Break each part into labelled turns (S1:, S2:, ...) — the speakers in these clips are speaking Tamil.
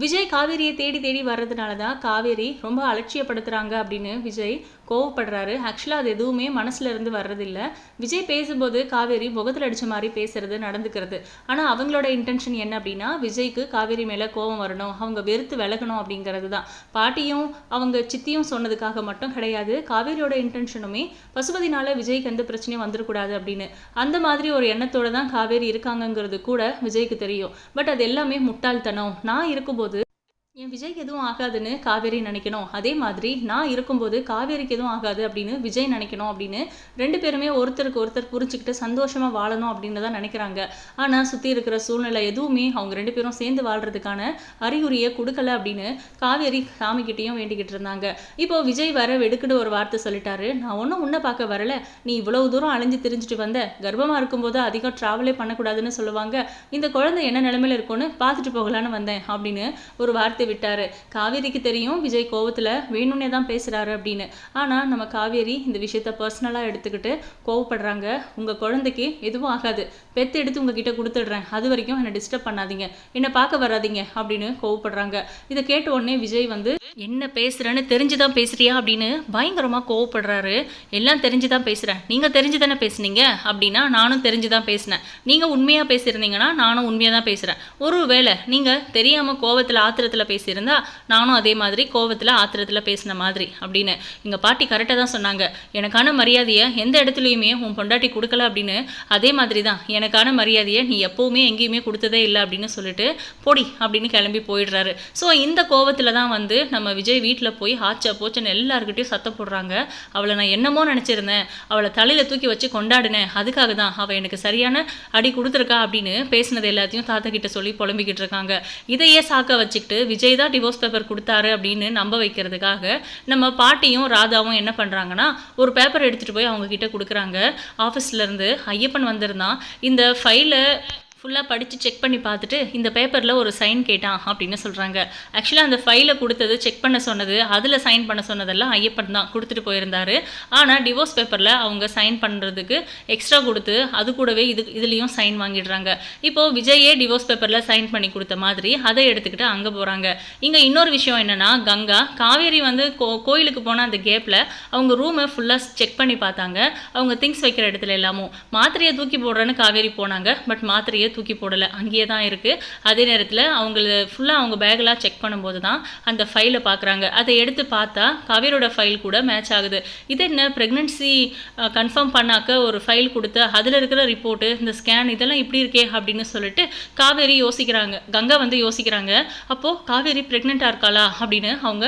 S1: விஜய் காவேரியை தேடி தேடி வர்றதுனால தான் காவேரி ரொம்ப அலட்சியப்படுத்துகிறாங்க அப்படின்னு விஜய் கோவப்படுறாரு. ஆக்சுவலாக அது எதுவுமே மனசுல இருந்து வர்றதில்ல. விஜய் பேசும்போது காவேரி முகத்தில் அடித்த மாதிரி பேசுறது நடந்துக்கிறது. ஆனால் அவங்களோட இன்டென்ஷன் என்ன அப்படின்னா விஜய்க்கு காவேரி மேலே கோவம் வரணும் அவங்க வெறுத்து விலகணும் அப்படிங்கிறது தான் பாட்டியும் அவங்க சித்தியும் சொன்னதுக்காக மட்டும் கிடையாது. காவேரியோட இன்டென்ஷனுமே பசுபதினால விஜய்க்கு எந்த பிரச்சனையும் வந்துடக்கூடாது அப்படின்னு. அந்த மாதிரி ஒரு எண்ணத்தோட தான் காவேரி இருக்காங்கங்கிறது கூட விஜய்க்கு தெரியும். பட் அது எல்லாமே முட்டாள்தனம். நான் இருக்கும்போது என் விஜய்க்கு எதுவும் ஆகாதுன்னு காவேரி நினைக்கணும். அதே மாதிரி நான் இருக்கும்போது காவேரிக்கு எதுவும் ஆகாது அப்படின்னு விஜய் நினைக்கணும் அப்படின்னு ரெண்டு பேருமே ஒருத்தருக்கு ஒருத்தர் புரிஞ்சுக்கிட்டு சந்தோஷமாக வாழணும் அப்படின்னு தான் நினைக்கிறாங்க. ஆனால் சுற்றி இருக்கிற சூழ்நிலை எதுவுமே அவங்க ரெண்டு பேரும் சேர்ந்து வாழ்கிறதுக்கான அறிகுறியை கொடுக்கல அப்படின்னு காவேரி சாமிக்கிட்டேயும் வேண்டிக்கிட்டு இருந்தாங்க. இப்போ விஜய் வர வெடுக்குன்னு ஒரு வார்த்தை சொல்லிட்டாரு. நான் ஒன்றும் உன்னை பார்க்க வரல. நீ இவ்வளவு தூரம் அழிஞ்சு தெரிஞ்சுட்டு வந்த. கர்ப்பமாக இருக்கும்போது அதிகம் ட்ராவலே பண்ணக்கூடாதுன்னு சொல்லுவாங்க. இந்த குழந்தை என்ன நிலமையில இருக்கும்னு பார்த்துட்டு போகலான்னு வந்தேன் அப்படின்னு ஒரு வார்த்தை விட்டாரு. காவேரிக்கு தெரியும் விஜய் கோவத்துல வேணும்னே தான் பேசுறாரு அப்படின்னு. ஆனா நம்ம காவேரி இந்த விஷயத்த பர்சனலா எடுத்துக்கிட்டு கோவப்படுறாங்க. உங்க குழந்தைக்கு எதுவும் ஆகாது. பெத்து எடுத்து உங்ககிட்ட கொடுத்துடுறேன். அது வரைக்கும் என்னை டிஸ்டர்ப் பண்ணாதீங்க. என்னை பார்க்க வராதீங்க அப்படின்னு கோவப்படுறாங்க. இதை கேட்ட உடனே விஜய் வந்து என்ன பேசுறேன்னு தெரிஞ்சுதான் பேசுறியா? அப்படின்னு பயங்கரமா கோவப்படுறாரு. எல்லாம் தெரிஞ்சு தான் பேசுறேன். நீங்க தெரிஞ்சுதானே பேசுனீங்க? அப்படின்னா நானும் தெரிஞ்சு தான் பேசினேன். நீங்க உண்மையா பேசியிருந்தீங்கன்னா நானும் உண்மையாக தான் பேசுறேன் ஒருவேளை நீங்க தெரியாம கோவத்தில் ஆத்திரத்துல பேசியிருந்தா நானும் அதே மாதிரி கோவத்துல ஆத்திரத்துல பேசின மாதிரி அப்படின்னு. எங்க பாட்டி கரெக்டாக தான் சொன்னாங்க. எனக்கான மரியாதையை எந்த இடத்துலையுமே உன் பொண்டாட்டி கொடுக்கல அப்படின்னு அதே மாதிரி தான் எனக்கான மரியாதையை நீ எப்போவுமே எங்கேயுமே கொடுத்ததே இல்லை அப்படின்னு சொல்லிட்டு போடி அப்படின்னு கிளம்பி போயிடுறாரு. ஸோ இந்த கோவத்துல தான் வந்து நம்ம விஜய் வீட்டில் போய் ஆச்சா போச்சன்னு எல்லாருக்கிட்டையும் சத்தம் போடுறாங்க. அவளை நான் என்னமோ நினச்சிருந்தேன். அவளை தலையில் தூக்கி வச்சு கொண்டாடினேன். அதுக்காக தான் அவள் எனக்கு சரியான அடி கொடுத்துருக்கா அப்படின்னு பேசினது எல்லாத்தையும் தாத்தா கிட்ட சொல்லி புலம்பிக்கிட்டு இருக்காங்க. இதையே சாக்க வச்சுக்கிட்டு விஜய் தான் டிவோர்ஸ் பேப்பர் கொடுத்தாரு அப்படின்னு நம்ப வைக்கிறதுக்காக நம்ம பாட்டியும் ராதாவும் என்ன பண்ணுறாங்கன்னா ஒரு பேப்பர் எடுத்துகிட்டு போய் அவங்க கிட்ட கொடுக்குறாங்க ஆஃபீஸ்லேருந்து ஐயப்பன் வந்திருந்தான். இந்த ஃபைலை ஃபுல்லாக படித்து செக் பண்ணி பார்த்துட்டு இந்த பேப்பரில் ஒரு சைன் கேட்டான் அப்படின்னு சொல்கிறாங்க ஆக்சுவலாக அந்த ஃபைலை கொடுத்தது செக் பண்ண சொன்னது அதில் சைன் பண்ண சொன்னதெல்லாம் ஐயப்பன் தான் கொடுத்துட்டு போயிருந்தாரு. ஆனால் டிவோர்ஸ் பேப்பரில் அவங்க சைன் பண்ணுறதுக்கு எக்ஸ்ட்ரா கொடுத்து அது கூடவே இது இதுலேயும் சைன் வாங்கிடுறாங்க. இப்போது விஜயே டிவோர்ஸ் பேப்பரில் சைன் பண்ணி கொடுத்த மாதிரி அதை எடுத்துக்கிட்டு அங்கே போகிறாங்க இங்கே இன்னொரு விஷயம் என்னென்னா கங்கா காவேரி வந்து கோ கோயிலுக்கு போன அந்த கேப்பில் அவங்க ரூமை ஃபுல்லாக செக் பண்ணி பார்த்தாங்க. அவங்க திங்ஸ் வைக்கிற இடத்துல எல்லாமும். மாத்திரையை தூக்கி போடுறேன்னு காவேரி போனாங்க பட் மாத்திரையை தூக்கி போடலை. அங்கேயே தான் இருக்குது அதே நேரத்தில் அவங்கள ஃபுல்லாக அவங்க பேக்கெலாம் செக் பண்ணும்போது தான் அந்த ஃபைலை பார்க்குறாங்க அதை எடுத்து பார்த்தா காவேரியோட ஃபைல் கூட மேட்ச் ஆகுது. இது என்ன? ப்ரெக்னென்சி கன்ஃபார்ம் பண்ணாக்க ஒரு ஃபைல் கொடுத்து அதில் இருக்கிற ரிப்போர்ட்டு இந்த ஸ்கேன் இதெல்லாம் இப்படி இருக்கே அப்படின்னு சொல்லிட்டு காவேரி யோசிக்கிறாங்க. கங்கா வந்து யோசிக்கிறாங்க. அப்போது காவேரி ப்ரெக்னெண்ட்டாக இருக்காளா அப்படின்னு அவங்க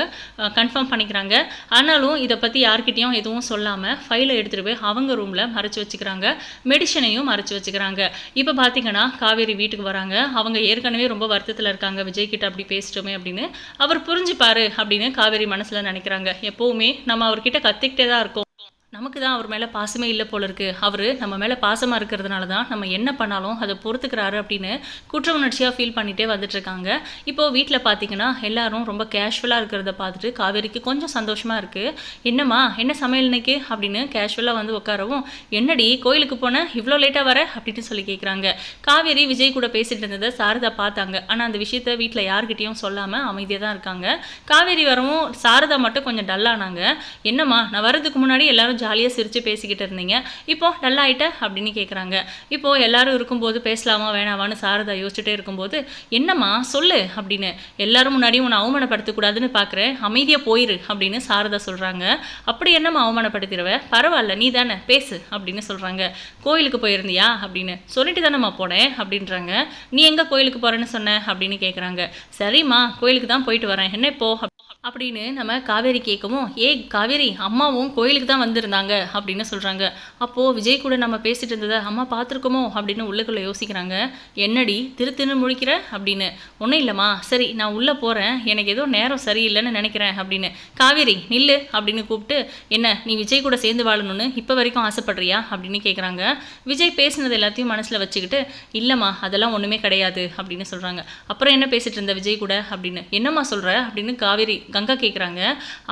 S1: கன்ஃபார்ம் பண்ணிக்கிறாங்க. ஆனாலும் இதை பற்றி யார்கிட்டையும் எதுவும் சொல்லாமல் ஃபைலை எடுத்துகிட்டு போய் அவங்க ரூமில் மறைச்சு வச்சுக்கிறாங்க. மெடிஷனையும் மறைச்சு வச்சுக்கிறாங்க. இப்போ பார்த்தீங்கன்னா காவேரி வீட்டுக்கு வராங்க. அவங்க ஏற்கனவே ரொம்ப வருத்தத்தில் இருக்காங்க. விஜய் கிட்ட அப்படி பேசிட்டோமே அப்படின்னு. அவர் புரிஞ்சுப்பாரு அப்படின்னு காவேரி மனசில் நினைக்கிறாங்க. எப்போவுமே நம்ம அவர்கிட்ட கற்றுக்கிட்டே தான் இருக்கோம். நமக்கு தான் அவர் மேலே பாசமே இல்லை போல இருக்கு. அவர் நம்ம மேலே பாசமாக இருக்கிறதுனால தான் நம்ம என்ன பண்ணாலும் அதை பொறுத்துக்கிறாரு அப்படின்னு குற்ற உணர்ச்சியாக ஃபீல் பண்ணிகிட்டே வந்துட்டுருக்காங்க இப்போது வீட்டில் பார்த்தீங்கன்னா எல்லாரும் ரொம்ப கேஷுவலாக இருக்கிறத பார்த்துட்டு காவேரிக்கு கொஞ்சம் சந்தோஷமாக இருக்குது என்னம்மா என்ன சமையல் இன்னைக்கு? அப்படின்னு கேஷுவலாக வந்து உட்காரவும் என்னடி கோயிலுக்கு போன? இவ்வளோ லேட்டாக வர? அப்படின்னு சொல்லி கேட்குறாங்க காவேரி விஜய் கூட பேசிகிட்டு இருந்ததை சாரதா பார்த்தாங்க. ஆனால் அந்த விஷயத்த வீட்டில் யார்கிட்டையும் சொல்லாமல் அமைதியாக தான் இருக்காங்க. காவேரி வரவும் சாரதா மட்டும் கொஞ்சம் டல்லானாங்க என்னம்மா நான் வரதுக்கு முன்னாடி எல்லாரும் ஜாலியாக சிரித்து பேசிக்கிட்டு இருந்தீங்க. இப்போ நல்லா ஆயிட்ட அப்படின்னு கேட்குறாங்க இப்போது எல்லாரும் இருக்கும்போது பேசலாமா வேணாமான்னு சாரதா யோசிச்சுட்டே இருக்கும்போது என்னம்மா சொல்லு அப்படின்னு. எல்லாரும் முன்னாடியும் உன்னை அவமானப்படுத்தக்கூடாதுன்னு பார்க்குறேன் அமைதியாக போயிரு அப்படின்னு சாரதா சொல்கிறாங்க அப்படி என்னம்மா அவமானப்படுத்திடுவ பரவாயில்ல நீ தானே பேசு அப்படின்னு சொல்கிறாங்க கோயிலுக்கு போயிருந்தியா அப்படின்னு. சொல்லிட்டு தானேம்மா போனேன் அப்படின்றாங்க. நீ எங்கே கோயிலுக்கு போகிறேன்னு சொன்ன அப்படின்னு கேட்குறாங்க சரிம்மா கோயிலுக்கு தான் போயிட்டு வரேன். என்ன இப்போ? அப்படின்னு நம்ம காவேரி கேட்கவும் ஏ காவேரி அம்மாவும் கோயிலுக்கு தான் வந்திருந்தாங்க அப்படின்னு சொல்கிறாங்க அப்போது விஜய் கூட நம்ம பேசிகிட்டு இருந்ததை அம்மா பார்த்துருக்கோமோ? அப்படின்னு உள்ளுக்குள்ளே யோசிக்கிறாங்க. என்னடி திரு திரு முழிக்கிற? அப்படின்னு. ஒன்றும் இல்லைம்மா. சரி நான் உள்ளே போகிறேன் எனக்கு ஏதோ நேரம் சரியில்லைன்னு நினைக்கிறேன் அப்படின்னு. காவேரி நில்லு அப்படின்னு கூப்பிட்டு என்ன நீ விஜய் கூட சேர்ந்து வாழணும்னு இப்போ வரைக்கும் ஆசைப்படுறியா? அப்படின்னு கேட்குறாங்க விஜய் பேசினது எல்லாத்தையும் மனசில் வச்சுக்கிட்டு இல்லைம்மா அதெல்லாம் ஒன்றுமே கிடையாது அப்படின்னு சொல்கிறாங்க அப்புறம் என்ன பேசிகிட்டு இருந்த விஜய் கூட? அப்படின்னு. என்னம்மா சொல்கிற அப்படின்னு காவேரி கங்கா கேட்குறாங்க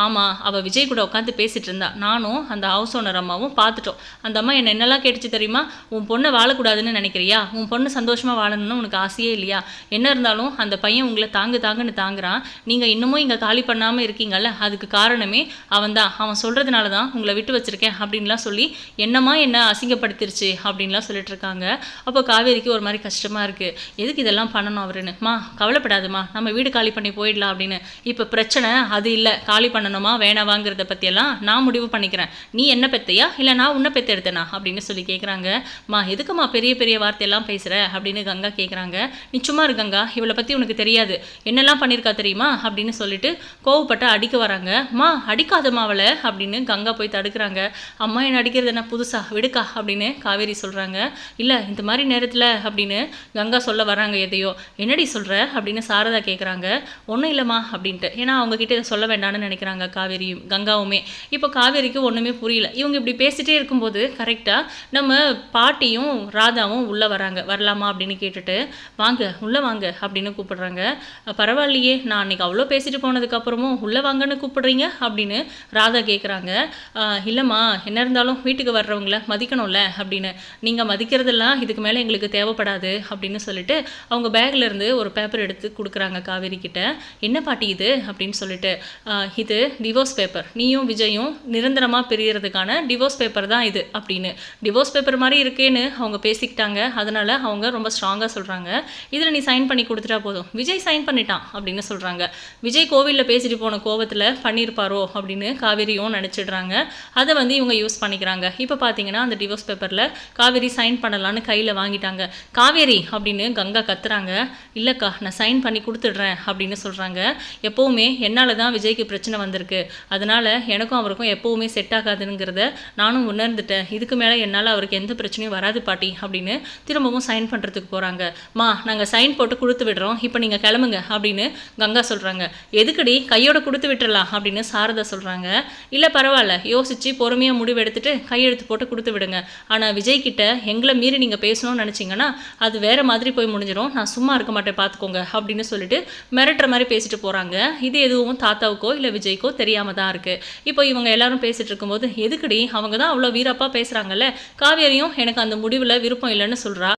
S1: ஆமாம் அவள் விஜய் கூட உட்காந்து பேசிகிட்டு இருந்தா. நானும் அந்த ஹவுஸ் ஓனர் அம்மாவும் பார்த்துட்டோம் அந்த அம்மா என்ன என்னெல்லாம் கேட்டுச்சு தெரியுமா? உன் பொண்ணை வாழக்கூடாதுன்னு நினைக்கிறியா? உன் பொண்ணு சந்தோஷமாக வாழணும்னு உனக்கு ஆசையே இல்லையா? என்ன இருந்தாலும் அந்த பையன் உங்களை தாங்கு தாங்குன்னு தாங்குறான். நீங்கள் இன்னமும் இங்கே காலி பண்ணாமல் இருக்கீங்கல்ல? அதுக்கு காரணமே அவன் தான். அவன் சொல்கிறதுனால தான் உங்களை விட்டு வச்சுருக்கேன் அப்படின்லாம் சொல்லி என்னம்மா என்ன அசிங்கப்படுத்திருச்சு அப்படின்லாம் சொல்லிட்டு இருக்காங்க. அப்போ காவேரிக்கு ஒரு மாதிரி கஷ்டமாக இருக்குது எதுக்கு இதெல்லாம் பண்ணணும் அவருன்னு? மா கவலைப்படாதுமா நம்ம வீடு காலி பண்ணி போயிடலாம் அப்படின்னு. இப்போ பிரச்சனை பிரச்சனை அது இல்லை. காலி பண்ணணுமா வேணாவாங்கிறத பற்றியெல்லாம் நான் முடிவு பண்ணிக்கிறேன். நீ என்ன பெத்தையா? இல்லை நான் உன்னை பெத்த எடுத்தேனா? அப்படின்னு சொல்லி கேட்குறாங்க மா எதுக்குமா பெரிய பெரிய வார்த்தையெல்லாம் பேசுகிற அப்படின்னு கங்கா கேட்குறாங்க நீ சும்மா இரு கங்கா இவளை பற்றி உனக்கு தெரியாது. என்னெல்லாம் பண்ணியிருக்கா தெரியுமா? அப்படின்னு சொல்லிட்டு கோவப்பட்டு அடிக்க வராங்க. மா அடிக்காதம்மா அவளை அப்படின்னு கங்கா போய் தடுக்கிறாங்க. அம்மா என்ன அடிக்கிறது என்ன புதுசா? விடுக்கா அப்படின்னு காவேரி சொல்கிறாங்க இல்லை இந்த மாதிரி நேரத்தில் அப்படின்னு கங்கா சொல்ல வராங்க எதையோ. என்னடி சொல்கிற அப்படின்னு சாரதா கேட்குறாங்க ஒன்றும் இல்லைம்மா அப்படின்ட்டு. ஏன்னா அவங்கக்கிட்ட இதை சொல்ல வேண்டாம்னு நினைக்கிறாங்க காவேரியும் கங்காவுமே. இப்போ காவேரிக்கு ஒன்றுமே புரியல. இவங்க இப்படி பேசிகிட்டே இருக்கும்போது கரெக்டாக நம்ம பாட்டியும் ராதாவும் உள்ளே வராங்க. வரலாமா அப்படின்னு கேட்டுட்டு வாங்க உள்ளே வாங்க அப்படின்னு கூப்பிடுறாங்க. பரவாயில்லையே நான் அன்றைக்கி அவ்வளோ பேசிட்டு போனதுக்கப்புறமும் உள்ளே வாங்கன்னு கூப்பிடுறீங்க? அப்படின்னு ராதா கேட்குறாங்க இல்லைம்மா என்ன இருந்தாலும் வீட்டுக்கு வர்றவங்கள மதிக்கணும்ல அப்படின்னு. நீங்கள் மதிக்கிறதெல்லாம் இதுக்கு மேலே எங்களுக்கு தேவைப்படாது அப்படின்னு சொல்லிட்டு அவங்க பேக்லேருந்து ஒரு பேப்பர் எடுத்து கொடுக்குறாங்க காவேரி கிட்ட. என்ன பாட்டி இது? அப்படின்னு சொல்லிட்டு இது டிவோர்ஸ் பேப்பர் நீயும் விஜயும் நிரந்தரமாக பிரியறதுக்கான டிவோர்ஸ் பேப்பர் தான் இது அப்படின்னு. டிவோர்ஸ் பேப்பர் மாதிரி இருக்கேன்னு அவங்க பேசிக்கிட்டாங்க. அதனால அவங்க ரொம்ப ஸ்ட்ராங்காக சொல்கிறாங்க இதில் நீ சைன் பண்ணி கொடுத்துட்டா போதும். விஜய் சைன் பண்ணிட்டான் அப்படின்னு சொல்கிறாங்க விஜய் கோவிலில் பேசிட்டு போன கோவத்தில் பண்ணியிருப்பாரோ அப்படின்னு காவேரியும் நினச்சிடுறாங்க. அதை வந்து இவங்க யூஸ் பண்ணிக்கிறாங்க. இப்போ பார்த்தீங்கன்னா அந்த டிவோர்ஸ் பேப்பரில் காவேரி சைன் பண்ணலான்னு கையில் வாங்கிட்டாங்க. காவேரி அப்படின்னு கங்கா கத்துறாங்க. இல்லைக்கா நான் சைன் பண்ணி கொடுத்துடுறேன் அப்படின்னு சொல்கிறாங்க எப்போவுமே என்னால் தான் விஜய்க்கு பிரச்சனை வந்திருக்கு. அதனால் எனக்கும் அவருக்கும் எப்போவுமே செட் ஆகாதுங்கிறத நானும் உணர்ந்துட்டேன். இதுக்கு மேலே என்னால் அவருக்கு எந்த பிரச்சனையும் வராது பாட்டி அப்படின்னு திரும்பவும் சைன் பண்ணுறதுக்கு போகிறாங்க மா நாங்கள் சைன் போட்டு கொடுத்து விடுறோம். இப்போ நீங்கள் கிளம்புங்க அப்படின்னு கங்கா சொல்கிறாங்க எதுக்கடி? கையோட கொடுத்து விட்டுறலாம் அப்படின்னு சாரதா சொல்கிறாங்க இல்லை பரவாயில்ல. யோசிச்சு பொறுமையாக முடிவு எடுத்துட்டு கையெழுத்து போட்டு கொடுத்து விடுங்க. ஆனால் விஜய் கிட்ட எங்களை மீறி நீங்கள் பேசணும்னு நினச்சிங்கன்னா அது வேறு மாதிரி போய் முடிஞ்சிடும் நான் சும்மா இருக்க மாட்டேன். பார்த்துக்கோங்க அப்படின்னு சொல்லிட்டு மிரட்டுற மாதிரி பேசிட்டு போகிறாங்க இது எதுவும் தாத்தாவுக்கோ இல்லை விஜய்க்கோ தெரியாமல் தான் இருக்குது இப்போ இவங்க எல்லாரும் பேசிட்டு இருக்கும்போது எதுக்குடி? அவங்க தான் அவ்வளோ வீரப்பா பேசுகிறாங்கல்ல காவேரியும் எனக்கு அந்த முடிவில் விருப்பம் இல்லைன்னு சொல்கிறா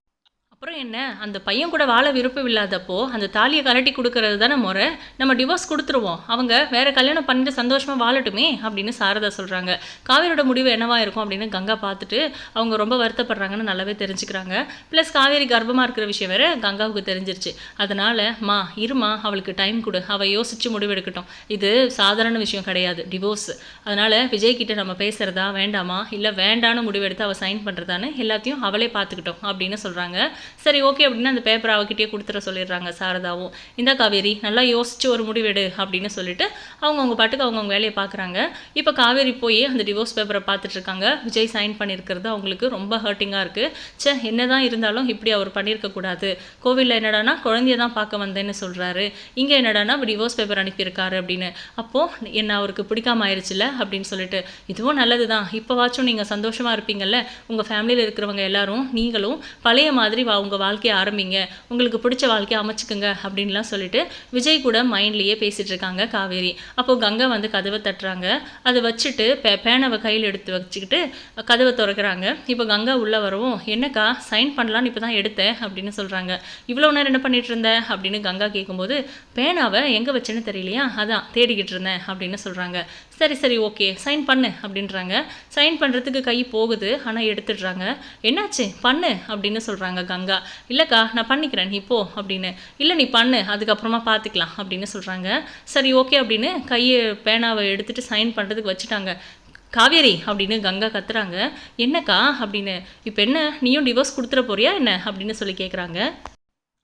S1: அப்புறம் என்ன? அந்த பையன் கூட வாழ விருப்பம் இல்லாதப்போ அந்த தாலியை கலட்டி கொடுக்கறது தானே முறை? நம்ம டிவோர்ஸ் கொடுத்துருவோம். அவங்க வேற கல்யாணம் பண்ணிட்டு சந்தோஷமா வாழட்டுமே அப்படின்னு சாரதா சொல்றாங்க. காவேரியோட முடிவு என்னவா இருக்கும் அப்படின்னு கங்கா பார்த்துட்டு அவங்க ரொம்ப வருத்தப்படுறாங்கன்னு நல்லாவே தெரிஞ்சுக்கிறாங்க. ப்ளஸ் காவேரி கர்ப்பமா இருக்கிற விஷயம் வேற கங்காவுக்கு தெரிஞ்சிருச்சு. அதனால மா இருமா அவளுக்கு டைம் கொடு. அவள் யோசிச்சு முடிவெடுக்கட்டும். இது சாதாரண விஷயம் கிடையாது. டிவோர்ஸ் அதனால விஜய் கிட்ட நம்ம பேசுறதா வேண்டாமா? இல்லை வேண்டான்னு முடிவெடுத்து அவள் சைன் பண்றதான்னு எல்லாத்தையும் அவளே பார்த்துக்கிட்டோம். அப்படின்னு சொல்றாங்க. சரி ஓகே அப்படின்னு அந்த பேப்பர் அவகிட்டே கொடுத்துட சொல்லிடுறாங்க சாரதாவும். இந்த காவேரி நல்லா யோசிச்சு ஒரு முடிவெடு அப்படின்னு சொல்லிட்டு அவங்க அவங்க பாட்டுக்கு அவங்கவுங்க வேலையை பார்க்குறாங்க. இப்போ காவேரி போய் அந்த டிவோர்ஸ் பேப்பரை பார்த்துட்டு இருக்காங்க விஜய் சைன் பண்ணியிருக்கிறது அவங்களுக்கு ரொம்ப ஹர்ட்டிங்காக இருக்குது ச்சே என்னதான் இருந்தாலும் இப்படி அவர் பண்ணியிருக்கக்கூடாது கோவிலில் என்னடானா குழந்தைய தான் பார்க்க வந்தேன்னு சொல்கிறாரு இங்கே என்னடானா டிவோர்ஸ் பேப்பர் அனுப்பியிருக்காரு அப்படின்னு. அப்போது என்ன அவருக்கு பிடிக்காம ஆயிடுச்சுல அப்படின்னு சொல்லிட்டு இதுவும் நல்லது தான் இப்போவாச்சும் நீங்கள் சந்தோஷமாக இருப்பீங்கல்ல? உங்கள் ஃபேமிலியில் இருக்கிறவங்க எல்லாரும் நீங்களும் பழைய மாதிரி வா உங்கள் வாழ்க்கையை ஆரம்பிங்க. உங்களுக்கு பிடிச்ச வாழ்க்கையை அமைச்சுக்குங்க அப்படின்லாம் சொல்லிட்டு விஜய் கூட மைண்ட்லேயே பேசிகிட்டு இருக்காங்க காவேரி. அப்போ கங்கை வந்து கதவை தட்டுறாங்க. அதை வச்சுட்டு பே பேனாவை கையில் எடுத்து வச்சுக்கிட்டு கதவை திறக்கிறாங்க. இப்போ கங்கை உள்ளே வரவும் என்னக்கா சைன் பண்ணலான்னு இப்போ தான் எடுத்தேன் அப்படின்னு சொல்கிறாங்க இவ்வளோ நேரம் என்ன பண்ணிகிட்டு இருந்த? அப்படின்னு கங்கா கேட்கும்போது பேனாவை எங்கே வச்சேன்னு தெரியலையா? அதான் தேடிக்கிட்டு இருந்தேன் அப்படின்னு சொல்கிறாங்க சரி சரி ஓகே சைன் பண்ணு அப்படின்றாங்க. சைன் பண்ணுறதுக்கு கை போகுது ஆனால் எடுத்துடுறாங்க. என்னாச்சு? பண்ணு அப்படின்னு சொல்கிறாங்க கங்கா. இல்லைக்கா நான் பண்ணிக்கிறேன் நீ போ அப்படின்னு. இல்லை நீ பண்ணு அதுக்கப்புறமா பார்த்துக்கலாம் அப்படின்னு சொல்கிறாங்க சரி ஓகே அப்படின்னு கையை பேனாவை எடுத்துகிட்டு சைன் பண்ணுறதுக்கு வச்சுட்டாங்க. காவேரி அப்படின்னு கங்கா கத்துறாங்க. என்னக்கா அப்படின்னு. இப்போ என்ன நீயும் டிவோர்ஸ் கொடுத்துட போறியா என்ன அப்படின்னு சொல்லி கேட்குறாங்க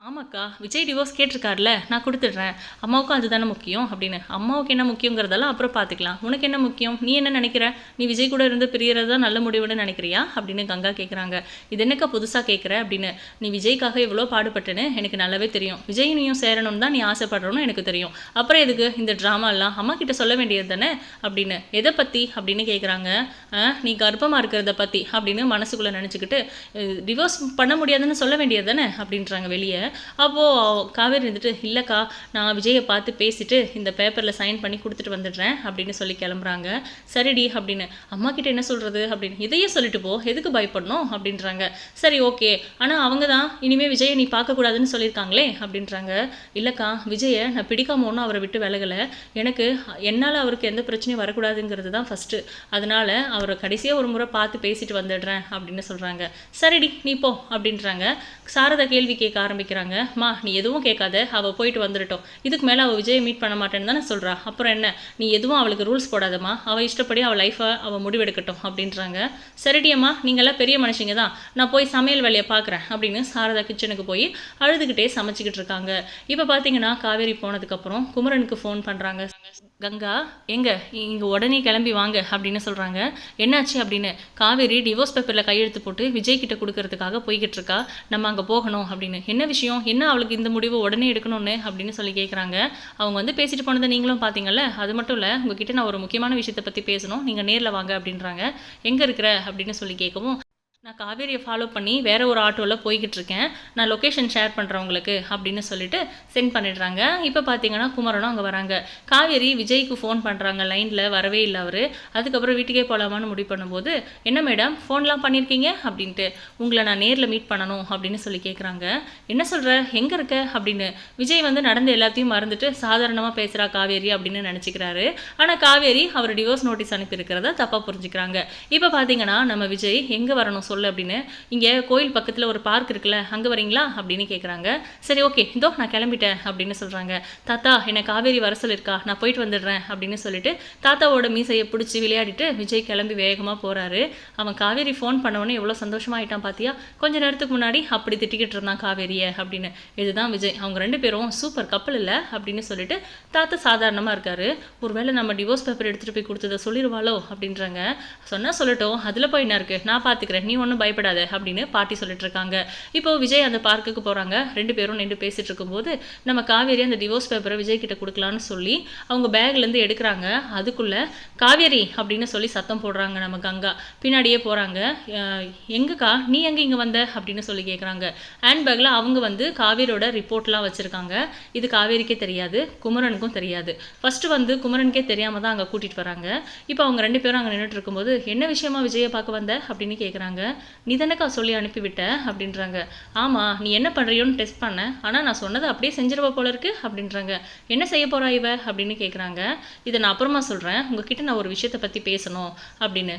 S1: ஆமாக்கா விஜய் டிவோர்ஸ் கேட்டிருக்காருல நான் கொடுத்துட்றேன். அம்மாவுக்கும் அதுதானே முக்கியம் அப்படின்னு. அம்மாவுக்கு என்ன முக்கியங்கிறதெல்லாம் அப்புறம் பார்த்துக்கலாம். உனக்கு என்ன முக்கியம்? நீ என்ன நினைக்கிற? நீ விஜய் கூட இருந்து பிரியறது தான் நல்ல முடிவுன்னு நினைக்கிறியா? அப்படின்னு கங்கா கேட்குறாங்க இது என்னக்கா புதுசாக கேட்குற அப்படின்னு. நீ விஜய்க்காக எவ்வளோ பாடுபட்டேன்னு எனக்கு நல்லாவே தெரியும். விஜய் நீயும் சேரணும் தான் நீ ஆசைப்படுறோன்னு எனக்கு தெரியும். அப்புறம் எதுக்கு இந்த ட்ராமாலாம் அம்மா கிட்ட சொல்ல வேண்டியது தானே அப்படின்னு. எதை பற்றி அப்படின்னு கேட்குறாங்க நீ கர்ப்பமாக இருக்கிறத பற்றி அப்படின்னு மனசுக்குள்ளே நினச்சிக்கிட்டு டிவோர்ஸ் பண்ண முடியாதுன்னு சொல்ல வேண்டியது தானே? அப்படின்றாங்க வெளியே. அப்போது காவேரி இருந்துட்டு இல்லைக்கா நான் விஜயை பார்த்து பேசிட்டு இந்த பேப்பரில் சைன் பண்ணி கொடுத்துட்டு வந்துடுறேன் அப்படின்னு சொல்லி கிளம்புறாங்க. சரிடி அப்படின்னு அம்மா கிட்ட என்ன சொல்கிறது அப்படின்னு இதையே சொல்லிட்டு போ எதுக்கு பயப்படணும்? அப்படின்றாங்க. சரி ஓகே ஆனால் அவங்க தான் இனிமேல் விஜயை நீ பார்க்கக்கூடாதுன்னு சொல்லியிருக்காங்களே அப்படின்றாங்க. இல்லைக்கா விஜயை நான் பிடிக்காம ஒன்றும் அவரை விட்டு விலகலை. எனக்கு என்னால் அவருக்கு எந்த பிரச்சனையும் வரக்கூடாதுங்கிறது தான் ஃபஸ்ட்டு அதனால் அவரை கடைசியாக ஒரு முறை பார்த்து பேசிட்டு வந்துடுறேன் அப்படின்னு சொல்கிறாங்க சரிடி நீ போ அப்படின்றாங்க. சாரதா கேள்வி கேட்க ஆரம்பிக்கிறாங்க. மா நீ எதுவும் கேட்காத. அவள் போயிட்டு வந்துட்டோம் இதுக்கு மேலே அவள் விஜயை மீட் பண்ண மாட்டேன்னு தானே சொல்கிறா அப்புறம் என்ன? நீ எதுவும் அவளுக்கு ரூல்ஸ் போடாதம்மா. அவள் இஷ்டப்படி அவள் லைஃப்பை அவள் முடிவெடுக்கட்டும் அப்படின்றாங்க. சரிடியம்மா நீங்களாம் பெரிய மனுஷங்க தான். நான் போய் சமையல் வேலையை பார்க்குறேன் அப்படின்னு சாரதா கிச்சனுக்கு போய் அழுதுகிட்டே சமைச்சிக்கிட்டு இருக்காங்க. இப்போ பார்த்தீங்கன்னா காவேரி போனதுக்கப்புறம் குமரனுக்கு ஃபோன் பண்ணுறாங்க கங்கா எங்க? இங்கே உடனே கிளம்பி வாங்க அப்படின்னு சொல்கிறாங்க என்னாச்சு? அப்படின்னு. காவேரி டிவோர்ஸ் பேப்பரில் கையெழுத்து போட்டு விஜய் கிட்ட கொடுக்கறதுக்காக போய்கிட்டு இருக்கா. நம்ம அங்கே போகணும் அப்படின்னு. என்ன விஷயம்? என்ன அவளுக்கு இந்த முடிவு உடனே எடுக்கணும்னு அப்படின்னு சொல்லி கேட்குறாங்க அவங்க வந்து பேசிட்டு போனதை நீங்களும் பார்த்தீங்கல்ல அது மட்டும் இல்லை உங்ககிட்ட நான் ஒரு முக்கியமான விஷயத்தை பற்றி பேசணும் நீங்கள் நேரில் வாங்க அப்படின்றாங்க. எங்கே இருக்கிற? அப்படின்னு சொல்லி கேட்கவும் நான் காவேரியை ஃபாலோ பண்ணி வேறு ஒரு ஆட்டோவில் போய்கிட்டு இருக்கேன் நான் லொக்கேஷன் ஷேர் பண்ணுறேன் உங்களுக்கு அப்படின்னு சொல்லிட்டு சென்ட் பண்ணிடுறாங்க. இப்போ பார்த்தீங்கன்னா குமரனும் அங்கே வராங்க. காவேரி விஜய்க்கு ஃபோன் பண்ணுறாங்க லைனில் வரவே இல்லை அவர். அதுக்கப்புறம் வீட்டுக்கே போகலாமான்னு முடிவு பண்ணும்போது என்ன மேடம் ஃபோன்லாம் பண்ணியிருக்கீங்க அப்படின்ட்டு உங்களை நான் நேரில் மீட் பண்ணணும் அப்படின்னு சொல்லி கேட்குறாங்க என்ன சொல்கிற எங்கே இருக்க? அப்படின்னு விஜய் வந்து நடந்த எல்லாத்தையும் மறந்துட்டு சாதாரணமாக பேசுகிறா காவேரி அப்படின்னு நினச்சிக்கிறாரு. ஆனால் காவேரி அவர் டிவோர்ஸ் நோட்டீஸ் அனுப்பியிருக்கிறத தப்பாக புரிஞ்சுக்கிறாங்க. இப்போ பார்த்தீங்கன்னா நம்ம விஜய் எங்கே வரணும் சொல்லு அப்படின்னு. இங்கே கோயில் பக்கத்தில் ஒரு பார்க் இருக்குல்ல அங்கே வரீங்களா? அப்படின்னு கேட்குறாங்க சரி ஓகே இதோ நான் கிளம்பிட்டேன் அப்படின்னு சொல்கிறாங்க தாத்தா என்னை காவேரி வர சொல்லியிருக்கா நான் போயிட்டு வந்துடுறேன் அப்படின்னு சொல்லிட்டு தாத்தாவோட மீசையை பிடிச்சி விளையாடிட்டு விஜய் கிளம்பி வேகமாக போகிறாரு அவன் காவேரி ஃபோன் பண்ணவொன்னே எவ்வளோ சந்தோஷமாயிட்டான் பார்த்தியா கொஞ்ச நேரத்துக்கு முன்னாடி அப்படி திட்டிக்கிட்டு இருந்தான் காவேரியை அப்படின்னு. இதுதான் விஜய். அவங்க ரெண்டு பேரும் சூப்பர் கப்பல் இல்லை அப்படின்னு சொல்லிட்டு தாத்தா சாதாரணமாக இருக்காரு. ஒருவேளை நம்ம டிவோர்ஸ் பேப்பர் எடுத்துகிட்டு போய் கொடுத்ததை சொல்லிடுவாளோ அப்படின்றாங்க. சொன்னால் சொல்லட்டும் அதில் போய் என்ன இருக்குது நான் பார்த்துக்கிறேன் நீ ஒன்றும் பயப்படாத அப்படின்னு பாட்டி சொல்லிட்டு இருக்காங்க இப்போ விஜய் அந்த பார்க்குக்கு போகிறாங்க ரெண்டு பேரும் நின்று பேசிட்டு இருக்கும்போது நம்ம காவேரி அந்த டிவோர்ஸ் பேப்பரை விஜய் கிட்ட கொடுக்கலான்னு சொல்லி அவங்க பேக்லேருந்து எடுக்கிறாங்க. அதுக்குள்ள காவேரி அப்படின்னு சொல்லி சத்தம் போடுறாங்க நம்ம கங்கா. பின்னாடியே போகிறாங்க எங்கக்கா? நீ எங்கே இங்கே வந்த? அப்படின்னு சொல்லி கேட்குறாங்க ஹேண்ட் பேக்கில் அவங்க வந்து காவேரியோட ரிப்போர்ட்லாம் வச்சுருக்காங்க. இது காவேரிக்கே தெரியாது குமரனுக்கும் தெரியாது. ஃபஸ்ட்டு வந்து குமரனுக்கே தெரியாமல் தான் அங்கே கூட்டிகிட்டு வராங்க. இப்போ அவங்க ரெண்டு பேரும் அங்கே நின்றுட்டு இருக்கும்போது என்ன விஷயமா விஜயை பார்க்க வந்த? அப்படின்னு கேட்குறாங்க நீ சொல்லி அனுப்பிவிட்ட? அப்படின்றாங்க. ஆமாம் நீ என்ன பண்ணுறியோன்னு டெஸ்ட் பண்ணேன் ஆனால் நான் சொன்னதை அப்படியே செஞ்சிருவ போல இருக்கு அப்படின்றாங்க. என்ன செய்ய போகிறா இவ? அப்படின்னு கேட்குறாங்க இதை நான் அப்புறமா சொல்கிறேன் உங்ககிட்ட நான் ஒரு விஷயத்தை பற்றி பேசணும் அப்படின்னு.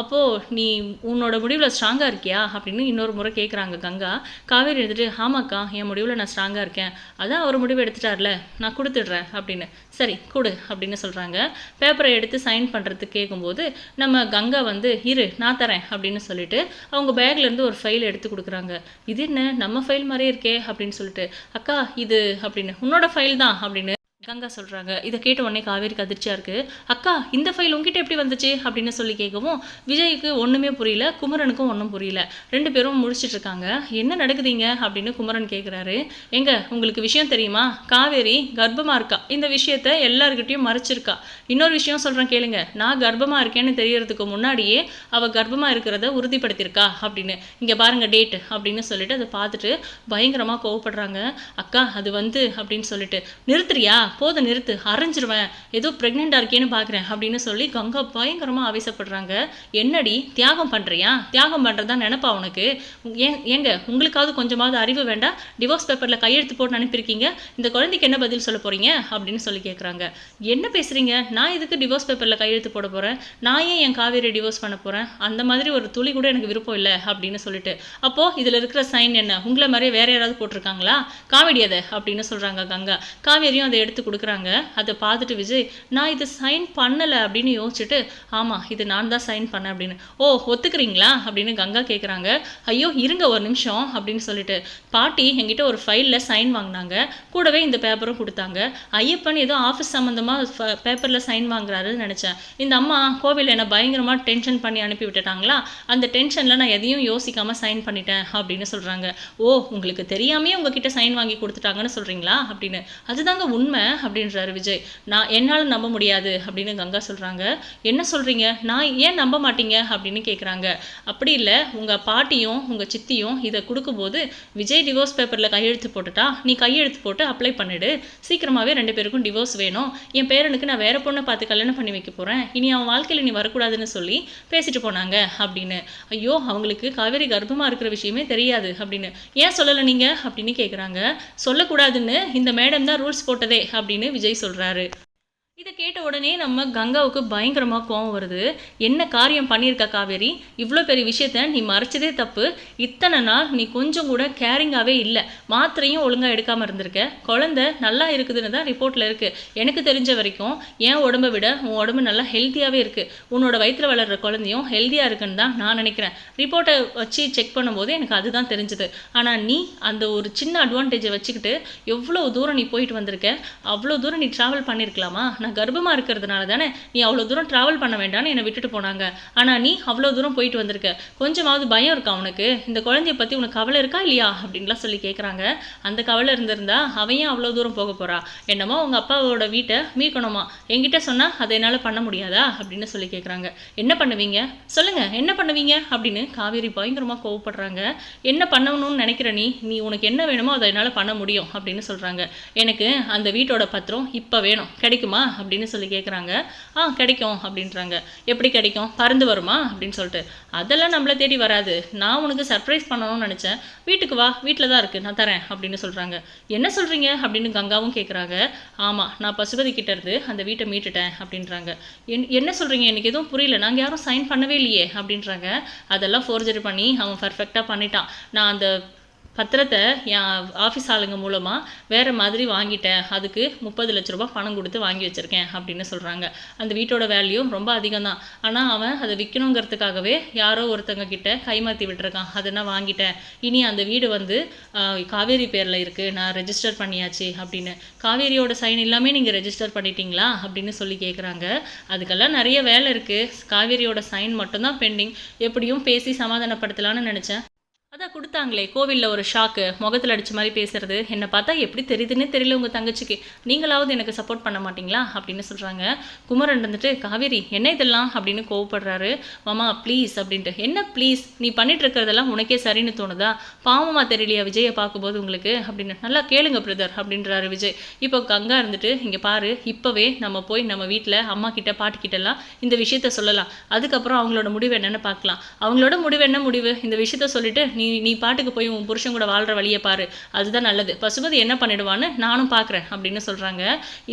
S1: அப்போது நீ உன்னோட முடிவில் ஸ்ட்ராங்காக இருக்கியா? அப்படின்னு இன்னொரு முறை கேட்குறாங்க கங்கா. காவேரி எடுத்துகிட்டு ஆமாக்கா என் முடிவில் நான் ஸ்ட்ராங்காக இருக்கேன். அதான் அவர் முடிவு எடுத்துட்டார்ல. நான் கொடுத்துட்றேன் அப்படின்னு. சரி கொடு அப்படின்னு சொல்கிறாங்க பேப்பரை எடுத்து சைன் பண்ணுறதுக்கு கேட்கும்போது நம்ம கங்கா வந்து இரு நான் தரேன் அப்படின்னு சொல்லிட்டு அவங்க பேக்ல இருந்து ஒரு ஃபைல் எடுத்து கொடுக்குறாங்க. இது என்ன நம்ம ஃபைல் மாதிரியே இருக்கே அப்படின்னு சொல்லிட்டு அக்கா இது அப்படின்னு உன்னோட ஃபைல் தான் அப்படின்னு கங்கா சொல்கிறாங்க இதை கேட்ட உடனே காவேரிக்கு அதிர்ச்சியாக இருக்குது அக்கா இந்த ஃபைல் உங்ககிட்ட எப்படி வந்துச்சு? அப்படின்னு சொல்லி கேட்கவும் விஜய்க்கு ஒன்றுமே புரியல குமரனுக்கும் ஒன்றும் புரியல. ரெண்டு பேரும் முடிச்சிட்டு இருக்காங்க. என்ன நடக்குதுங்க? அப்படின்னு குமரன் கேட்குறாரு எங்க உங்களுக்கு விஷயம் தெரியுமா? காவேரி கர்ப்பமாக இருக்கா? இந்த விஷயத்த எல்லாருக்கிட்டையும் மறைச்சிருக்கா. இன்னொரு விஷயம் சொல்கிறேன் கேளுங்க. நான் கர்ப்பமாக இருக்கேன்னு தெரியறதுக்கு முன்னாடியே அவள் கர்ப்பமாக இருக்கிறத உறுதிப்படுத்தியிருக்கா அப்படின்னு. இங்கே பாருங்க டேட் அப்படின்னு சொல்லிட்டு அதை பார்த்துட்டு பயங்கரமாக கோவப்படுறாங்க. அக்கா அது வந்து அப்படின்னு சொல்லிட்டு நிறுத்துறியா? போதும் நிறுத்து அரைஞ்சிருவேன். ஏதோ ப்ரெக்னெண்ட்டாக இருக்கேன்னு பார்க்குறேன் அப்படின்னு சொல்லி கங்கா பயங்கரமாக ஆவேசப்படுறாங்க. என்னடி தியாகம் பண்ணுறியா தியாகம் பண்ணுறதா நினப்பா உனக்கு? ஏன் ஏங்க உங்களுக்காவது கொஞ்சமாவது அறிவு வேண்டாம் டிவோர்ஸ் பேப்பரில் கையெழுத்து போட்டு அனுப்பியிருக்கீங்க. இந்த குழந்தைக்கு என்ன பதில் சொல்ல போகிறீங்க அப்படின்னு சொல்லி கேட்குறாங்க என்ன பேசுகிறீங்க நான் இதுக்கு டிவோர்ஸ் பேப்பரில் கையெழுத்து போட போகிறேன் நான் ஏன் என் காவேரி டிவோர்ஸ் பண்ண போகிறேன் அந்த மாதிரி ஒரு துளி கூட எனக்கு விருப்பம் இல்லை அப்படின்னு சொல்லிட்டு. அப்போது இதில் இருக்கிற சைன் என்ன? உங்களை மாதிரியே வேற யாராவது போட்டிருக்காங்களா? காமெடி அதை அப்படின்னு சொல்கிறாங்க கங்கா. காவேரியும் அதை எடுத்து கொடுக்குறாங்க. அதை பார்த்துட்டு விஜய் நான் இது சைன் பண்ணலை அப்படின்னு யோசிச்சுட்டு ஆமாம் இது நான் தான் சைன் பண்ணேன் அப்படின்னு. ஓ ஒத்துக்கிறீங்களா? அப்படின்னு கங்கா கேட்குறாங்க ஐயோ இருங்க ஒரு நிமிஷம் அப்படின்னு சொல்லிட்டு பாட்டி என்கிட்ட ஒரு ஃபைலில் சைன் வாங்கினாங்க. கூடவே இந்த பேப்பரும் கொடுத்தாங்க. ஐயப்பன் ஏதோ ஆஃபீஸ் சம்மந்தமாக பேப்பரில் சைன் வாங்குறாருன்னு நினச்சேன். இந்த அம்மா கோவில் என்னை பயங்கரமாக டென்ஷன் பண்ணி அனுப்பி விட்டுட்டாங்களா? அந்த டென்ஷனில் நான் எதையும் யோசிக்காமல் சைன் பண்ணிட்டேன் அப்படின்னு சொல்கிறாங்க ஓ உங்களுக்கு தெரியாமே உங்ககிட்ட சைன் வாங்கி கொடுத்துட்டாங்கன்னு சொல்கிறீங்களா அப்படின்னு. அதுதாங்க உண்மை. அப்படின்றாரு விஜய். நான் என்னால் நம்ப முடியாது அப்படின்னு கங்கா சொல்கிறாங்க என்ன சொல்கிறீங்க நான் ஏன் நம்ப மாட்டீங்க? அப்படின்னு கேட்குறாங்க அப்படி இல்லை உங்கள் பாட்டியும் உங்கள் சித்தியும் இதை கொடுக்கும்போது விஜய் டிவோர்ஸ் பேப்பரில் கையெழுத்து போட்டுட்டா? நீ கையெழுத்து போட்டு அப்ளை பண்ணிடு. சீக்கிரமாகவே ரெண்டு பேருக்கும் டிவோர்ஸ் வேணும். என் பேரனுக்கு நான் வேற பொண்ணை பார்த்து கல்யாணம் பண்ணி வைக்க போகிறேன் இனி அவன் வாழ்க்கையில் நீ வரக்கூடாதுன்னு சொல்லி பேசிட்டு போனாங்க அப்படின்னு. ஐயோ அவங்களுக்கு காவேரி கர்ப்பமாக இருக்கிற விஷயமே தெரியாது அப்படின்னு. ஏன் சொல்லலை நீங்கள் அப்படின்னு கேட்குறாங்க சொல்லக்கூடாதுன்னு இந்த மேடம் தான் ரூல்ஸ் போட்டதே அப்படின்னு விஜய் சொல்கிறாரு இதை கேட்ட உடனே நம்ம கங்காவுக்கு பயங்கரமாக கோவம் வருது. என்ன காரியம் பண்ணியிருக்க காவேரி? இவ்வளோ பெரிய விஷயத்த நீ மறைச்சதே தப்பு. இத்தனை நாள் நீ கொஞ்சம் கூட கேரிங்காகவே இல்லை. மாத்திரையும் ஒழுங்காக எடுக்காமல் இருந்திருக்க. குழந்தை நல்லா இருக்குதுன்னு தான் ரிப்போர்ட்டில் இருக்குது எனக்கு தெரிஞ்ச வரைக்கும் என் உடம்பை விட உன் உடம்பு நல்லா ஹெல்த்தியாகவே இருக்குது உன்னோட வயிற்றில் வளர்கிற குழந்தையும் ஹெல்த்தியாக இருக்குன்னு தான் நான் நினைக்கிறேன். ரிப்போர்ட்டை வச்சு செக் பண்ணும்போது எனக்கு அதுதான் தெரிஞ்சுது. ஆனால் நீ அந்த ஒரு சின்ன அட்வான்டேஜை வச்சுக்கிட்டு எவ்வளோ தூரம் நீ போயிட்டு வந்திருக்க? அவ்வளோ தூரம் நீ ட்ராவல் பண்ணியிருக்கலாமா நான் கர்ப்பமாக இருக்கிறதுனால தானே நீ அவ்வளோ தூரம் ட்ராவல் பண்ண வேண்டாம்னு என்னை விட்டுட்டு போனாங்க. ஆனால் நீ அவ்வளோ தூரம் போயிட்டு வந்திருக்க. கொஞ்சமாவது பயம் இருக்கா உனக்கு? இந்த குழந்தைய பற்றி உனக்கு கவலை இருக்கா இல்லையா? அப்படின்லாம் சொல்லி கேட்குறாங்க அந்த கவலை இருந்திருந்தா அவன் ஏன் அவ்வளோ தூரம் போக போகிறா என்னமோ உங்கள் அப்பாவோட வீட்டை மீட்கணுமா? என்கிட்ட சொன்னால் அதை என்னால் பண்ண முடியாதா? அப்படின்னு சொல்லி கேட்குறாங்க என்ன பண்ணுவீங்க? சொல்லுங்கள் என்ன பண்ணுவீங்க? அப்படின்னு காவேரி பயங்கரமாக கோவப்படுறாங்க. என்ன பண்ணணும்னு நினைக்கிற நீ? நீ உனக்கு என்ன வேணுமோ அதை என்னால் பண்ண முடியும் அப்படின்னு சொல்கிறாங்க எனக்கு அந்த வீட்டோட பத்திரம் இப்போ வேணும். கிடைக்குமா? அப்படின்னு சொல்லி கேட்குறாங்க ஆ கிடைக்கும் அப்படின்றாங்க. எப்படி கிடைக்கும்? பறந்து வருமா? அப்படின்னு சொல்லிட்டு. அதெல்லாம் நம்மளை தேடி வராது. நான் உனக்கு சர்ப்ரைஸ் பண்ணணும்னு நினச்சேன். வீட்டுக்கு வா வீட்டில் தான் இருக்குது நான் தரேன் அப்படின்னு சொல்கிறாங்க என்ன சொல்கிறீங்க அப்படின்னு கங்காவும் கேட்குறாங்க ஆமாம் நான் பசுபதி கிட்ட இருந்து அந்த வீட்டை மீட்டுட்டேன் அப்படின்றாங்க. என் என்ன சொல்கிறீங்க எனக்கு எதுவும் புரியல. நாங்கள் யாரும் சைன் பண்ணவே இல்லையே அப்படின்றாங்க. அதெல்லாம் ஃபோர்ஜரி பண்ணி அவன் பர்ஃபெக்டாக பண்ணிட்டான். நான் அந்த பத்திரத்தை என் ஆஃபீஸ் ஆளுங்க மூலமாக வேறு மாதிரி வாங்கிட்டேன். அதுக்கு முப்பது லட்ச ரூபா பணம் கொடுத்து வாங்கி வச்சுருக்கேன் அப்படின்னு சொல்கிறாங்க அந்த வீட்டோட வேல்யூ ரொம்ப அதிகம் தான் ஆனால் அவன் அதை விற்கணுங்கிறதுக்காகவே யாரோ ஒருத்தங்க கிட்ட கைமாற்றி விட்டுருக்கான். அதை நான் வாங்கிட்டேன். இனி அந்த வீடு வந்து காவேரி பேரில் இருக்குது நான் ரெஜிஸ்டர் பண்ணியாச்சு அப்படின்னு. காவேரியோட சைன் எல்லாமே நீங்கள் ரெஜிஸ்டர் பண்ணிட்டீங்களா அப்படின்னு சொல்லி கேட்குறாங்க அதுக்கெல்லாம் நிறைய வேலை இருக்குது காவேரியோட சைன் மட்டும்தான் பெண்டிங் எப்படியும் பேசி சமாதானப்படுத்தலாம்னு நினச்சேன். அதான் கொடுத்தாங்களே கோவிலில் ஒரு ஷாக்கு முகத்தில் அடிச்ச மாதிரி பேசுறது. என்னை பார்த்தா எப்படி தெரியுதுன்னே தெரியல உங்கள் தங்கச்சிக்கு. நீங்களாவது எனக்கு சப்போர்ட் பண்ண மாட்டீங்களா? அப்படின்னு சொல்கிறாங்க குமரன் இருந்துட்டு காவேரி என்ன இதெல்லாம்? அப்படின்னு கோவப்படுறாரு. மாமா ப்ளீஸ் அப்படின்ட்டு. என்ன ப்ளீஸ் நீ பண்ணிட்டு இருக்கிறதெல்லாம் உனக்கே சரின்னு தோணுதா? பாவமா தெரியலையா விஜயை பார்க்கும்போது உங்களுக்கு? அப்படின்னு. நல்லா கேளுங்க பிரதர் அப்படின்றாரு விஜய். இப்போ கங்கா இருந்துட்டு இங்கே பாரு இப்போவே நம்ம போய் நம்ம வீட்டில் அம்மா கிட்ட பாட்டி கிட்டலாம் இந்த விஷயத்த சொல்லலாம். அதுக்கப்புறம் அவங்களோட முடிவு என்னென்னு பார்க்கலாம். அவங்களோட முடிவு என்ன முடிவு? இந்த விஷயத்த சொல்லிட்டு நீ நீ நீ பாட்டுக்கு போய் உன் புருஷன் கூட வாழ்கிற வழியை பாரு. அதுதான் நல்லது. பசுபதி என்ன பண்ணிடுவான்னு நானும் பார்க்குறேன் அப்படின்னு சொல்கிறாங்க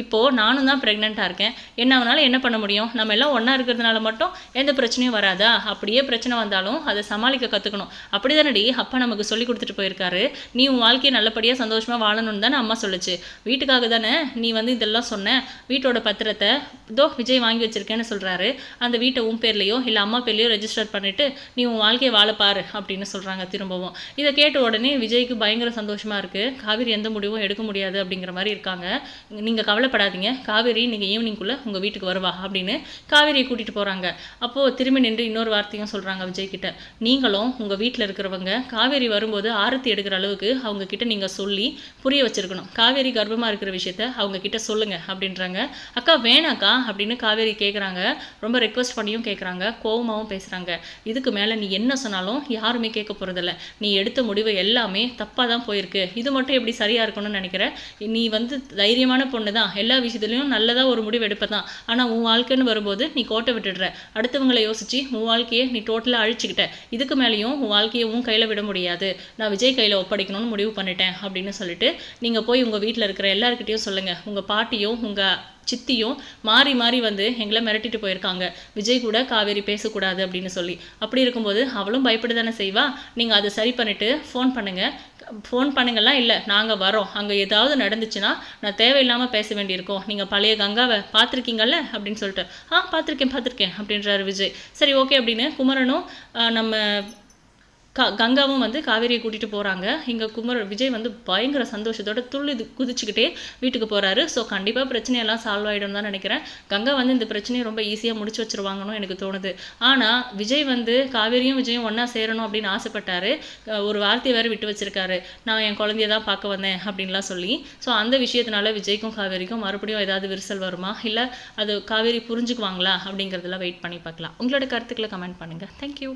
S1: இப்போது நானும் தான் ப்ரெக்னெண்ட்டாக இருக்கேன். என்ன ஆனாலும் என்ன பண்ண முடியும்? நம்ம எல்லாம் ஒன்றா இருக்கிறதுனால மட்டும் எந்த பிரச்சனையும் வராதா? அப்படியே பிரச்சனை வந்தாலும் அதை சமாளிக்க கற்றுக்கணும் அப்படி தானடி அப்பா நமக்கு சொல்லி கொடுத்துட்டு போயிருக்காரு. நீ உன் வாழ்க்கையை நல்லபடியாக சந்தோஷமாக வாழணும்னு தானே அம்மா சொல்லுச்சு. வீட்டுக்காக தானே நீ வந்து இதெல்லாம் சொன்ன. வீட்டோட பத்திரத்தை இதோ விஜய் வாங்கி வச்சிருக்கேன்னு சொல்கிறாரு அந்த வீட்டை உன் பேர்லையோ இல்லை அம்மா பேர்லையோ ரெஜிஸ்டர் பண்ணிவிட்டு நீ உன் வாழ்க்கையை வாழ பாரு அப்படின்னு சொல்கிறாங்க திரும்பவும். இதை கேட்ட உடனே விஜய்க்கு பயங்கர சந்தோஷமாக இருக்குது காவேரி எந்த முடிவும் எடுக்க முடியாது அப்படிங்கிற மாதிரி இருக்காங்க. நீங்கள் கவலைப்படாதீங்க. காவேரி நீங்கள் ஈவினிங்குள்ளே உங்கள் வீட்டுக்கு வருவா அப்படின்னு காவேரியை கூட்டிகிட்டு போகிறாங்க அப்போது திரும்பி நின்று இன்னொரு வார்த்தையும் சொல்கிறாங்க விஜய் கிட்ட. நீங்களும் உங்கள் வீட்டில் இருக்கிறவங்க காவேரி வரும்போது ஆரத்தி எடுக்கிற அளவுக்கு அவங்க கிட்ட நீங்கள் சொல்லி புரிய வச்சுருக்கணும். காவேரி கர்ப்பமாக இருக்கிற விஷயத்த அவங்க கிட்ட சொல்லுங்க அப்படின்றாங்க. அக்கா வேணாக்கா அப்படின்னு காவேரி கேட்குறாங்க ரொம்ப ரெக்வஸ்ட் பண்ணியும் கேட்குறாங்க கோவமாகவும் பேசுகிறாங்க இதுக்கு மேலே நீ என்ன சொன்னாலும் யாருமே கேட்க போகிறதில்ல நீ எடுத்த முடிவு எல்லாமே தப்பாக தான் போயிருக்கு. இது மட்டும் எப்படி சரியாக இருக்கணும்னு நினைக்கிற? நீ வந்து தைரியமான பொண்ணு தான் எல்லா விஷயத்துலையும் நல்லதாக ஒரு முடிவு எடுப்ப தான் ஆனால் உன் வாழ்க்கைன்னு வரும்போது நீ கோட்டை விட்டுடுற. அடுத்தவங்களை யோசிச்சு உன் வாழ்க்கையை நீ டோட்டலாக அழிச்சிக்கிட்ட. இதுக்கு மேலேயும் உன் வாழ்க்கையை உன் கையில் விட முடியாது. நான் விஜய் கையில் ஒப்படைக்கணும்னு முடிவு பண்ணிட்டேன் அப்படின்னு சொல்லிட்டு நீங்கள் போய் உங்கள் வீட்டில் இருக்கிற எல்லாருக்கிட்டையும் சொல்லுங்கள் உங்கள் பாட்டியும் உங்கள் சித்தியும் மாறி மாறி வந்து எங்களை மிரட்டிட்டு போயிருக்காங்க. விஜய் கூட காவேரி பேசக்கூடாது அப்படின்னு சொல்லி. அப்படி இருக்கும்போது அவளும் பயப்பட தானே செய்வா? நீங்கள் அதை சரி பண்ணிவிட்டு ஃபோன் பண்ணுங்கள் ஃபோன் பண்ணுங்கள்லாம் இல்லை நாங்கள் வரோம். அங்கே ஏதாவது நடந்துச்சுன்னா நான் தேவையில்லாமல் பேச வேண்டியிருக்கோம். நீங்கள் பழைய கங்காவை பார்த்துருக்கீங்கல்ல? அப்படின்னு சொல்லிட்டு ஆ பார்த்துருக்கேன் பார்த்துருக்கேன் அப்படின்றாரு விஜய். சரி ஓகே அப்படின்னு குமரனும் நம்ம கா கங்காவும் வந்து காவேரியை கூட்டிகிட்டு போகிறாங்க இங்கே குமர விஜய் வந்து பயங்கர சந்தோஷத்தோட துள்ளி குதிச்சுக்கிட்டே வீட்டுக்கு போகிறாரு ஸோ கண்டிப்பாக பிரச்சனையெல்லாம் சால்வ் ஆகிடும் தான் நினைக்கிறேன். கங்கா வந்து இந்த பிரச்சனையை ரொம்ப ஈஸியாக முடிச்சு வச்சிருவாங்கன்னு எனக்கு தோணுது. ஆனால் விஜய் வந்து காவேரியும் விஜயும் ஒன்றா சேரணும் அப்படின்னு ஆசைப்பட்டாரு. ஒரு வார்த்தையை வேறு விட்டு வச்சிருக்காரு. நான் என் குழந்தைய தான் பார்க்க வந்தேன் அப்படின்லாம் சொல்லி. ஸோ அந்த விஷயத்தினால விஜய்க்கும் காவேரிக்கும் மறுபடியும் ஏதாவது விரிசல் வருமா? இல்லை அது காவேரி புரிஞ்சுக்குவாங்களா அப்படிங்கிறதெல்லாம் வெயிட் பண்ணி பார்க்கலாம். உங்களோட கருத்துக்களை கமெண்ட் பண்ணுங்கள் தேங்க்யூ